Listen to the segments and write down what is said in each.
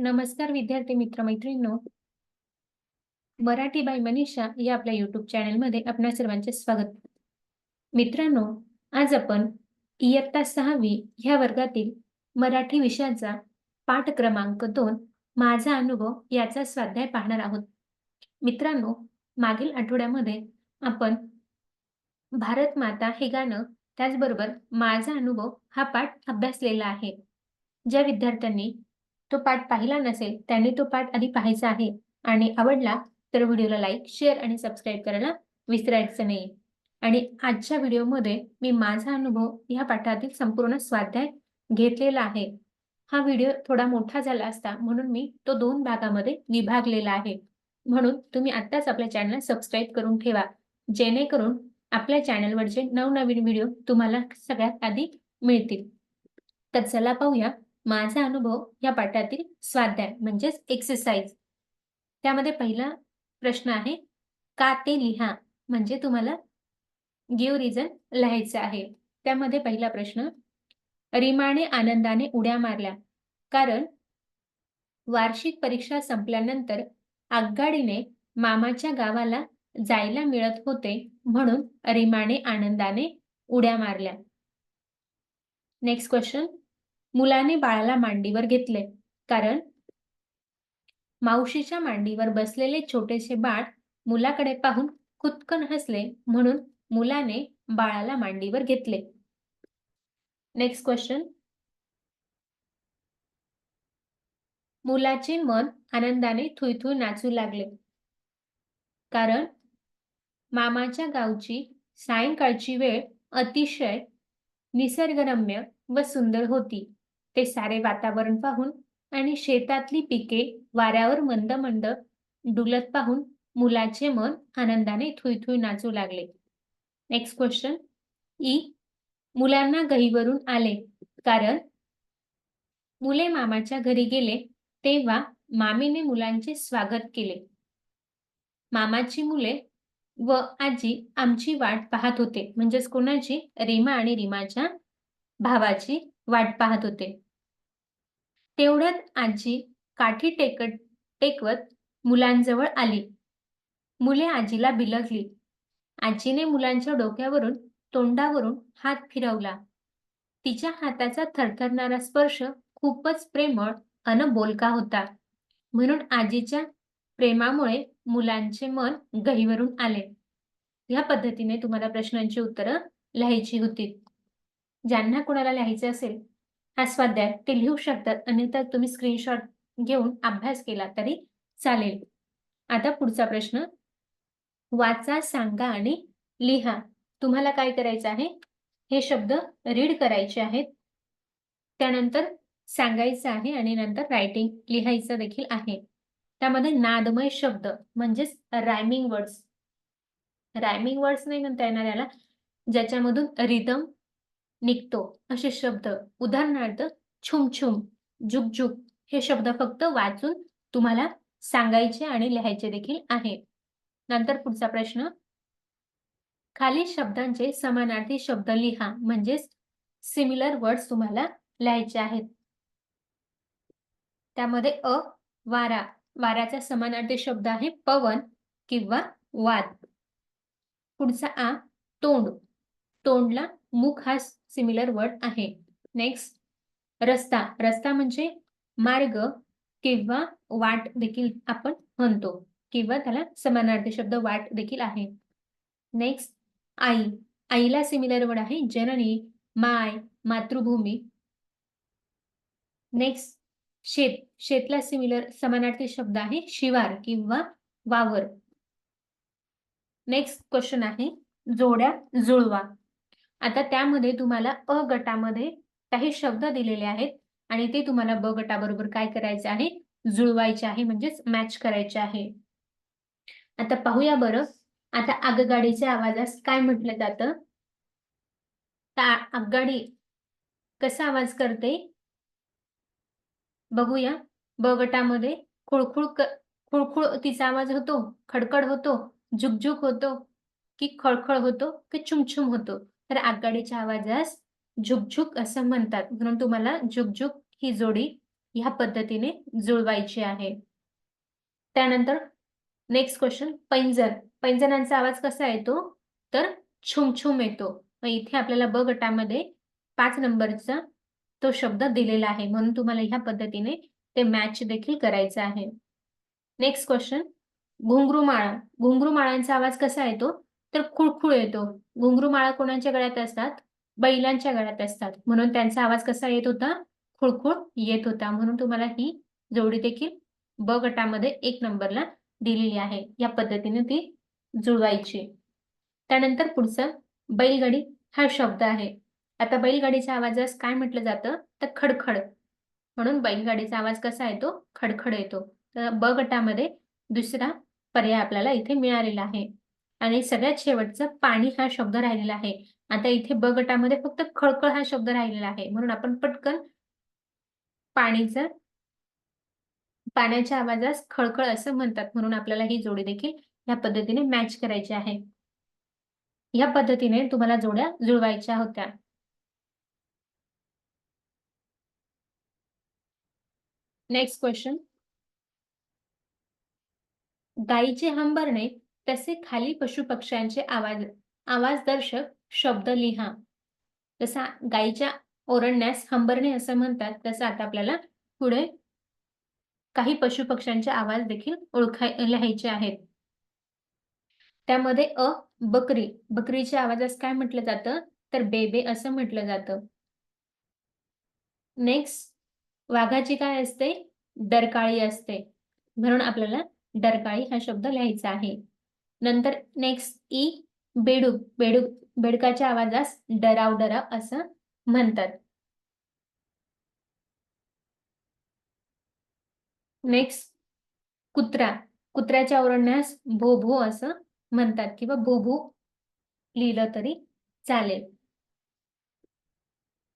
नमस्कार विद्यार्थी मित्र मैत्रिणींनो मराठी बाय मनीषा या आपल्या युट्यूब चॅनलमध्ये आपल्या सर्वांचे स्वागत. मित्रांनो आज आपण इयत्ता सहावी ह्या वर्गातील मराठी विषयाचा पाठ क्रमांक दोन माझा अनुभव याचा स्वाध्याय पाहणार आहोत. मित्रांनो मागील आठवड्यामध्ये आपण भारत माता हे गाणं त्याचबरोबर माझा अनुभव हा पाठ अभ्यासलेला आहे. ज्या विद्यार्थ्यांनी तो पाठ पाहिला नसेल त्यांनी तो पाठ आधी पाहायचा आहे आणि आवडला तर व्हिडिओला लाईक शेअर आणि सबस्क्राईब करायला विसरायचं नाही. आणि आजच्या व्हिडिओमध्ये मी माझा अनुभव या पाठातील संपूर्ण स्वाध्याय घेतलेला आहे. हा व्हिडिओ थोडा मोठा झाला असता म्हणून मी तो दोन भागामध्ये विभागलेला आहे. म्हणून तुम्ही आत्ताच आपल्या चॅनलला सबस्क्राईब करून ठेवा. जेणेकरून आपल्या चॅनलवरचे नवनवीन व्हिडिओ तुम्हाला सगळ्यात आधी मिळतील. तर चला पाहूया माझा अनुभव या पाठातील स्वाध्याय म्हणजेच एक्सरसाइज त्यामध्ये पहिला प्रश्न आहे का ते लिहा म्हणजे तुम्हाला गिव रिझन लिहायचं आहे. त्यामध्ये पहिला प्रश्न रीमाने आनंदाने उड्या मारल्या. कारण वार्षिक परीक्षा संपल्यानंतर आगगाडीने मामाच्या गावाला जायला मिळत होते म्हणून रीमाने आनंदाने उड्या मारल्या. नेक्स्ट क्वेश्चन मुलाने बाळाला मांडीवर घेतले. कारण मावशीच्या मांडीवर बसलेले छोटेसे बाळ मुलाकडे पाहून कुतकन हसले म्हणून मुलाने बाळाला मांडीवर घेतले. नेक्स्ट क्वेश्चन मुलाचे मन आनंदाने थुईथुई नाचू लागले. कारण मामाच्या गावची सायंकाळची वेळ अतिशय निसर्गरम्य व सुंदर होती. ते सारे वातावरण पाहून आणि शेतातली पिके वाऱ्यावर मंद मंद डुलत पाहून मुलाचे मन आनंदाने थुईथुई नाचू लागले. Next question E. मुलांना गहीवरून आले. कारण मुले मामाच्या घरी गेले तेव्हा मामीने मुलांचे स्वागत केले. मामाची मुले व आजी आमची वाट पाहत होते. म्हणजेच कोणाची? रीमा आणि रीमाच्या भावाची वाट पाहत होते. तेवढ्यात आजी काठी टेकत टेकवत मुलांजवळ आली. मुले आजीला बिलगली. आजीने मुलांच्या डोक्यावरून तोंडावरून हात फिरवला. तिच्या हाताचा थरथरणारा स्पर्श खूपच प्रेमळ अन बोलका होता. म्हणून आजीच्या प्रेमामुळे मुलांचे मन गहीवरून आले. या पद्धतीने तुम्हाला प्रश्नांची उत्तरं लिहायची होती. ज्यांना कुणाला लिहायचे असेल हा स्वाध्याय ते लिहू शकतात. आणि तर तुम्ही स्क्रीनशॉट घेऊन अभ्यास केला तरी चालेल. आता पुढचा प्रश्न. वाचा सांगा आणि लिहा. तुम्हाला काय करायचं आहे? हे शब्द रीड करायचे आहेत. त्यानंतर सांगायचं आहे आणि नंतर रायटिंग लिहायचं देखील आहे. त्यामध्ये नादमय शब्द म्हणजेच रायमिंग वर्ड्स रायमिंग वर्ड्स नाही म्हणता येणार याला. ज्याच्यामधून रिदम निघतो. असे शब्द उदाहरणार्थ छुम झुकझुक हे शब्द फक्त वाचून तुम्हाला सांगायचे आणि लिहायचे देखील आहे. नंतर पुढचा प्रश्न. खाली शब्दांचे समानार्थी शब्द लिहा म्हणजेच सिमिलर वर्ड्स तुम्हाला लिहायचे आहेत. त्यामध्ये अ वारा वाऱ्याचा समानार्थी शब्द आहे पवन किंवा वाद. पुढचा आ तोंड. तोंडला मुख हा सिमिलर वर्ड आहे. नेक्स्ट रस्ता. रस्ता म्हणजे मार्ग किंवा वाट देखील आपण म्हणतो किंवा त्याला समानार्थी शब्द वाट देखील आहे. नेक्स्ट आई. आईला सिमिलर वर्ड आहे जननी माय मातृभूमी. नेक्स्ट शेत. शेतला सिमिलर समानार्थी शब्द आहे शिवार किंवा वावर. नेक्स्ट क्वेश्चन आहे जोड्या जुळवा. आता त्यामध्ये तुम्हाला अ गटामध्ये काही शब्द दिलेले आहेत आणि ते तुम्हाला ब गटाबरोबर काय करायचे आहे? जुळवायचे आहे म्हणजेच मॅच करायचे आहे. आता पाहूया बरं. आता आगगाडीच्या आवाजास काय म्हटलं जातं? आगगाडी कसा आवाज करते? बघूया. ब गटामध्ये खुळखुळ खुळखुळ तिचा आवाज होतो खडखड होतो झुकझुक होतो की खळखळ होतो की छुमछुम होतो. तर आगगाडीच्या आवाजास झुकझुक असं म्हणतात. म्हणून तुम्हाला झुकझुक ही जोडी ह्या पद्धतीने जुळवायची आहे. त्यानंतर नेक्स्ट क्वेश्चन पैंजण. पैंजणांचा आवाज कसा येतो? तर छुमछुम येतो. मग इथे आपल्याला ब गटामध्ये पाच नंबरचा तो शब्द दिलेला आहे. म्हणून तुम्हाला ह्या पद्धतीने ते मॅच देखील करायचं आहे. नेक्स्ट क्वेश्चन घुंगरू माळा घुंगरू माळांचा आवाज कसा येतो? तर खुळखुळ येतो. घुंगरू माळा कोणाच्या गळ्यात असतात? बैलांच्या गळ्यात असतात. म्हणून त्यांचा आवाज कसा येत होता? खुळखुळ येत होता. म्हणून तुम्हाला ही जोडी देखील ब गटामध्ये एक नंबरला दिलेली आहे. या पद्धतीने ती जुळवायची. त्यानंतर पुढचं बैलगाडी हा शब्द आहे. आता बैलगाडीच्या आवाजास काय म्हटलं जातं? तर खडखड. म्हणून बैलगाडीचा आवाज कसा येतो? खडखड येतो. तर ब गटामध्ये दुसरा पर्याय आपल्याला इथे मिळालेला आहे. आणि सगळ्यात शेवटचं पाणी हा शब्द राहिलेला आहे. आता इथे ब गटामध्ये फक्त खळखळ हा शब्द राहिलेला आहे. म्हणून आपण पटकन पाणीचं पाण्याच्या आवाजास खळखळ असं म्हणतात. म्हणून आपल्याला ही जोडी देखील या पद्धतीने मॅच करायची आहे. या पद्धतीने तुम्हाला जोड्या जुळवायच्या होत्या. नेक्स्ट क्वेश्चन गायीचे हंबरणे तसे खाली पशुपक्ष्यांचे आवाज आवाजदर्शक शब्द लिहा. जसा गायीच्या ओरडण्यास हंबरणे असं म्हणतात तसं आता आपल्याला पुढे काही पशुपक्ष्यांचे आवाज देखील ओळखाय लिहायचे आहेत. त्यामध्ये अ बकरी बकरीच्या आवाजास काय म्हटलं जातं? तर बेबे असं म्हटलं जातं. नेक्स्ट वाघाची काय असते? डरकाळी असते. म्हणून आपल्याला डरकाळी हा शब्द लिहायचा आहे. नंतर नेक्स्ट ई e, बेडूक बेडूक बेडकाच्या आवाजास डराव डराव असं म्हणतात. नेक्स्ट कुत्रा कुत्र्याच्या ओरडण्यास भो भो असं म्हणतात किंवा भो भो लिहिलं तरी चालेल.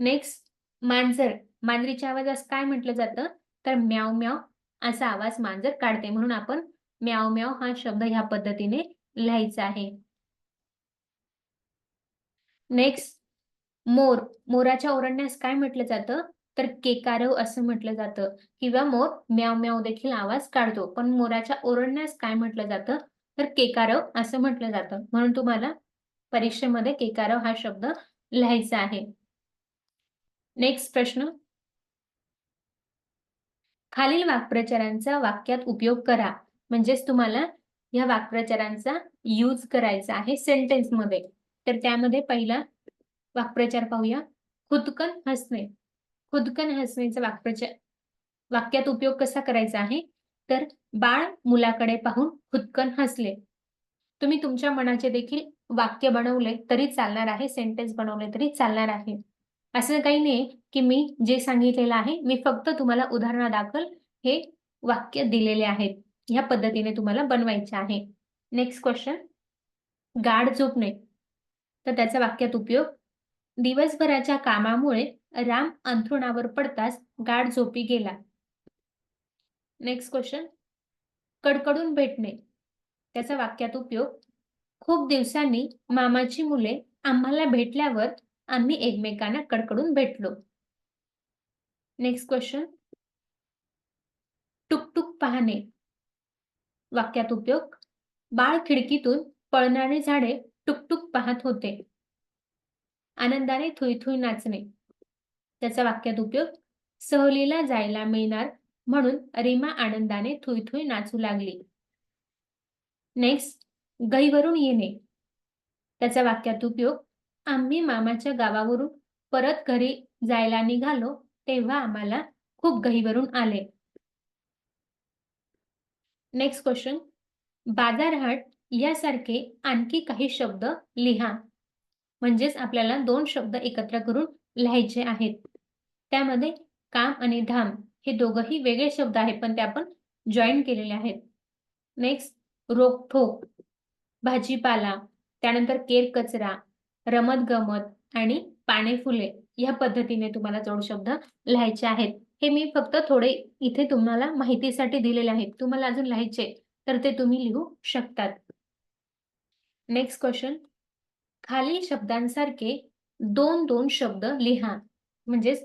नेक्स्ट मांजर मांजरीच्या आवाजास काय म्हटलं जातं? तर म्याव म्याव असा आवाज मांजर काढते. म्हणून आपण म्याव म्याव हा शब्द ह्या पद्धतीने लिहायचा आहे. नेक्स्ट मोर. मोराच्या ओरडण्यास काय म्हटलं जातं? तर केकारव असं म्हटलं जातं. किंवा मोर म्याव म्याव देखील आवाज काढतो. पण मोराच्या ओरडण्यास काय म्हटलं जातं? तर केकारव असं म्हटलं जातं. म्हणून तुम्हाला परीक्षेमध्ये केकारव हा शब्द लिहायचा आहे. नेक्स्ट प्रश्न. खालील वाक्प्रचारांचा वाक्यात उपयोग करा. म्हणजेच तुम्हाला या वाक्प्रचारांचा यूज करायचा आहे सेंटेन्समध्ये तर त्यामध्ये पहिला वाक्प्रचार पाहूया. खुदकन हसणे. खुदकन हसण्याचा वाक्प्रचार वाक्यात उपयोग कसा करायचा आहे? तर बाळ मुलाकडे पाहून खुदकन हसले. तुम्ही तुमच्या मनाचे देखील वाक्य बनवले तरी चालणार आहे सेंटेन्स बनवले तरी चालणार आहे. असं काही नाही की मी जे सांगितलेलं आहे मी फक्त तुम्हाला उदाहरणादाखल हे वाक्य दिलेले आहेत. ह्या पद्धतीने तुम्हाला बनवायचे आहे. नेक्स्ट क्वेश्चन गाढ झोपणे. तर त्याचा वाक्यात उपयोग दिवसभराच्या कामामुळे राम अंथरुणावर पडताच गाढ झोपी गेला. नेक्स्ट क्वेश्चन कडकडून भेटणे. त्याचा वाक्यात उपयोग खूप दिवसांनी मामाची मुले आम्हाला भेटल्यावर आम्ही एकमेकांना कडकडून भेटलो. नेक्स्ट क्वेश्चन टुकटुक पाहणे. वाक्यात उपयोग. बाळ खिडकीतून पळणारे झाडे टुकटुक पाहत होते. आनंदाने थुईथुई नाचणे. त्याचा वाक्यात उपयोग सहलीला जायला मिळणार म्हणून रीमा आनंदाने थुईथुई नाचू लागली. नेक्स्ट गईवरून येणे. त्याचा वाक्यात उपयोग आम्ही मामाच्या गावावरून परत घरी जायला निघालो तेव्हा आम्हाला खूप गहीवरून आले. नेक्स्ट क्वेश्चन बाजारहाट यासारखे आणखी काही शब्द लिहा. म्हणजेच आपल्याला दोन शब्द एकत्र करून लिहायचे आहेत. त्यामध्ये काम आणि धाम हे दोघही वेगळे शब्द आहेत पण ते आपण जॉईन केलेले आहेत. नेक्स्ट रोखोक भाजीपाला त्यानंतर केर कचरा रमत गमत आणि पाने फुले या पद्धतीने तुम्हाला जोड शब्द लिहायचे आहेत. हे मी फक्त थोडे इथे तुम्हाला माहितीसाठी दिलेले आहेत. तुम्हाला अजून लिहायचे तर ते तुम्ही लिहू शकतात. नेक्स्ट क्वेश्चन खालील शब्दांसारखे दोन दोन शब्द लिहा. म्हणजेच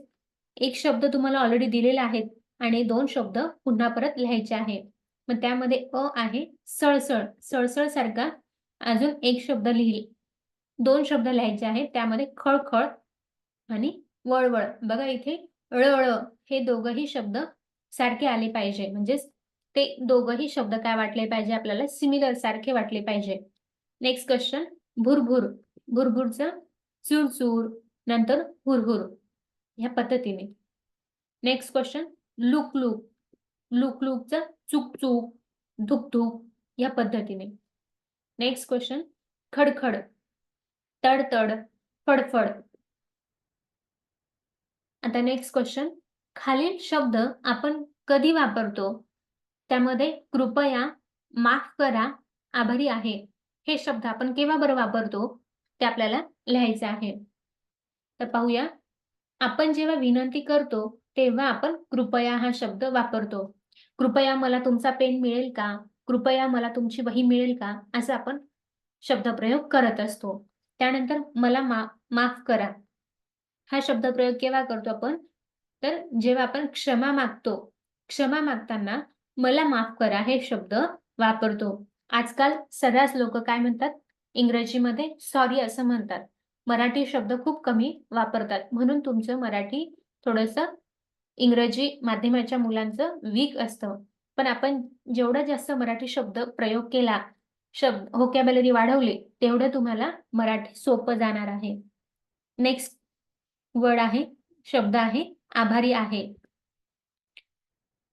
एक शब्द तुम्हाला ऑलरेडी दिलेला आहे आणि दोन शब्द पुन्हा परत लिहायचे आहे. मग त्यामध्ये अ आहे सळसळ. सळसळ सारखा अजून एक शब्द लिहिल दोन शब्द लिहायचे आहेत त्यामध्ये खळखळ आणि वळवळ. बघा इथे ळळ हे दोघही शब्द सारखे आले पाहिजे. म्हणजेच ते दोघही शब्द काय वाटले पाहिजे? आपल्याला सिमिलर सारखे वाटले पाहिजे. Next question भुरभुर. भुरभुरचं चुरचूर नंतर हुरहुर. ह्या पद्धतीने. Next question look look look लुकचं या पद्धतीने. नेक्स्ट क्वेश्चन खडखड. तडतड फडफड. आता नेक्स्ट क्वेश्चन खालील शब्द आपण कधी वापरतो? त्यामध्ये कृपया माफ करा आभारी आहे. हे शब्द आपण केव्हा बरं वापरतो? ते आपल्याला लिहायचे आहे. तर पाहूया. आपण जेव्हा विनंती करतो तेव्हा आपण कृपया हा शब्द वापरतो. कृपया मला तुमचा पेन मिळेल का? कृपया मला तुमची वही मिळेल का? असं आपण शब्दप्रयोग करत असतो. त्यानंतर मला मा माफ करा. हा शब्दप्रयोग केव्हा करतो आपण? तर जेव्हा आपण क्षमा मागतो क्षमा मागताना मला माफ करा हे शब्द वापरतो. आजकाल सर्रास लोक काय म्हणतात? इंग्रजीमध्ये सॉरी असं म्हणतात. मराठी शब्द खूप कमी वापरतात. म्हणून तुमचं मराठी थोडस इंग्रजी माध्यमाच्या मुलांचं वीक असतं. पण आपण जेवढा जास्त मराठी शब्द प्रयोग केला शब्द होकॅबलरी वाढवले तेवढं तुम्हाला मराठी सोपं जाणार आहे. नेक्स्ट वर्ड आहे शब्द आहे आभारी आहे.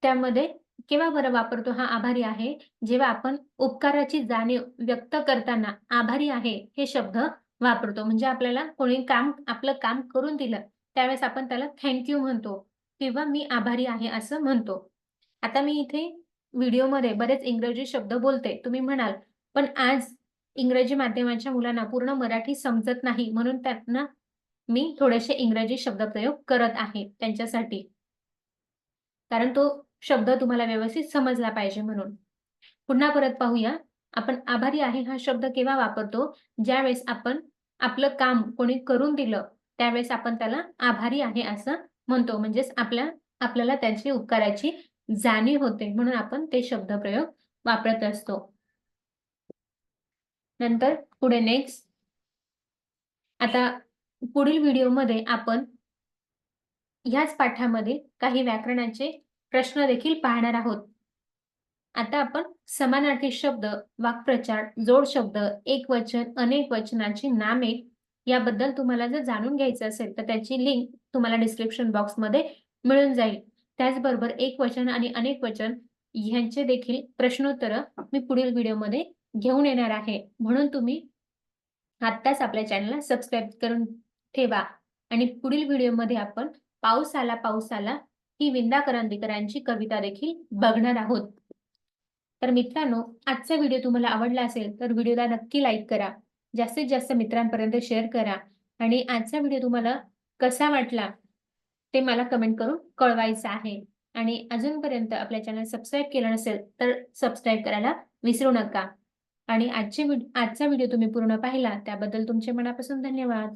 त्यामध्ये केव्हा बरं वापरतो हा आभारी आहे? जेव्हा आपण उपकाराची जाणीव व्यक्त करताना आभारी आहे हे शब्द वापरतो. म्हणजे आपल्याला कोणी काम आपलं काम करून दिलं त्यावेळेस आपण त्याला थँक्यू म्हणतो किंवा मी आभारी आहे असं म्हणतो. आता मी इथे व्हिडिओमध्ये बरेच इंग्रजी शब्द बोलते तुम्ही म्हणाल पण आज इंग्रजी माध्यमाच्या मुलांना पूर्ण मराठी समजत नाही म्हणून त्यांना मी थोडेसे इंग्रजी शब्दप्रयोग करत आहे त्यांच्यासाठी. कारण तो शब्द तुम्हाला व्यवस्थित समजला पाहिजे म्हणून. पुन्हा परत पाहूया. आपण आभारी आहे हा शब्द केव्हा वापरतो? ज्यावेळेस आपण आपलं काम कोणी करून दिलं त्यावेळेस आपण त्याला आभारी आहे असं म्हणतो. म्हणजेच आपल्या आपल्याला त्यांची उपकाराची जाणीव होते म्हणून आपण ते शब्दप्रयोग वापरत असतो. नंतर पुढे नेक्स्ट आता पुढील व्हिडिओमध्ये आपण ह्याच पाठामध्ये काही व्याकरणाचे प्रश्न देखील पाहणार आहोत. आता आपण समानार्थी शब्द वाक्प्रचार जोड शब्द एक वचन अनेक वचनाची नामे याबद्दल तुम्हाला जर जाणून घ्यायचं असेल तर त्याची लिंक तुम्हाला डिस्क्रिप्शन बॉक्समध्ये मिळून जाईल. त्याचबरोबर एक वचन आणि अनेक वचन ह्यांचे देखील प्रश्नोत्तर मी पुढील व्हिडिओमध्ये घेऊन येणार आहे. म्हणून तुम्ही आत्ताच आपल्या चॅनलला सबस्क्राईब करून ठेवा. आणि पुढील व्हिडिओमध्ये आपण पाऊस आला पाऊस आला ही विंदा करंदीकरांची कविता देखील बघणार आहोत. तर मित्रांनो आजचा व्हिडिओ तुम्हाला आवडला असेल तर व्हिडिओला नक्की लाईक करा. जास्तीत जास्त मित्रांपर्यंत शेअर करा. आणि आजचा व्हिडिओ तुम्हाला कसा वाटला ते मला कमेंट करून कळवायचं आहे. आणि अजूनपर्यंत आपल्या चॅनल सबस्क्राईब केलं नसेल तर सबस्क्राईब करायला विसरू नका. आणि आजचे आजचा व्हिडिओ तुम्ही पूर्ण पाहिला त्याबद्दल तुमचे मनापासून धन्यवाद.